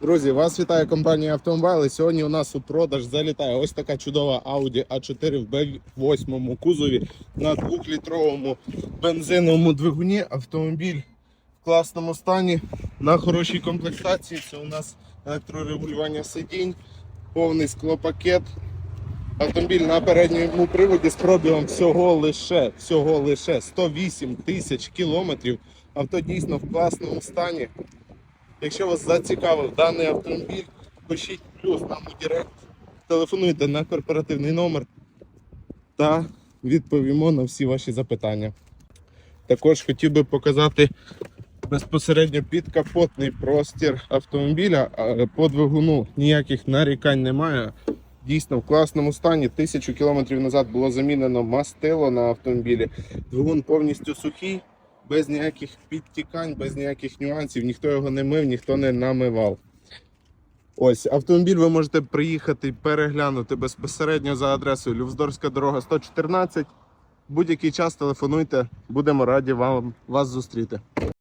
Друзі, вас вітає компанія Автомобайл. І Сьогодні у нас у продаж залітає ось така чудова Audi A4 в B8 кузові на 2-літровому бензиновому двигуні. Автомобіль в класному стані, на хорошій комплектації. Це у нас електрорегулювання сидінь, повний склопакет. Автомобіль на передньому приводі з пробігом всього лише, всього лише 108 тисяч кілометрів. Авто дійсно в класному стані. Якщо вас зацікавив даний автомобіль, пишіть плюс нам у Директ, телефонуйте на корпоративний номер та відповімо на всі ваші запитання. Також хотів би показати безпосередньо підкапотний простір автомобіля. По двигуну ніяких нарікань немає. Дійсно в класному стані. Тисячу кілометрів назад було замінено мастило на автомобілі. Двигун повністю сухий, без ніяких підтікань, без ніяких нюансів. Ніхто його не мив, ніхто не намивав. Ось автомобіль ви можете приїхати переглянути безпосередньо за адресою Лювздорська дорога 114. Будь-який час телефонуйте, будемо раді вам вас зустріти.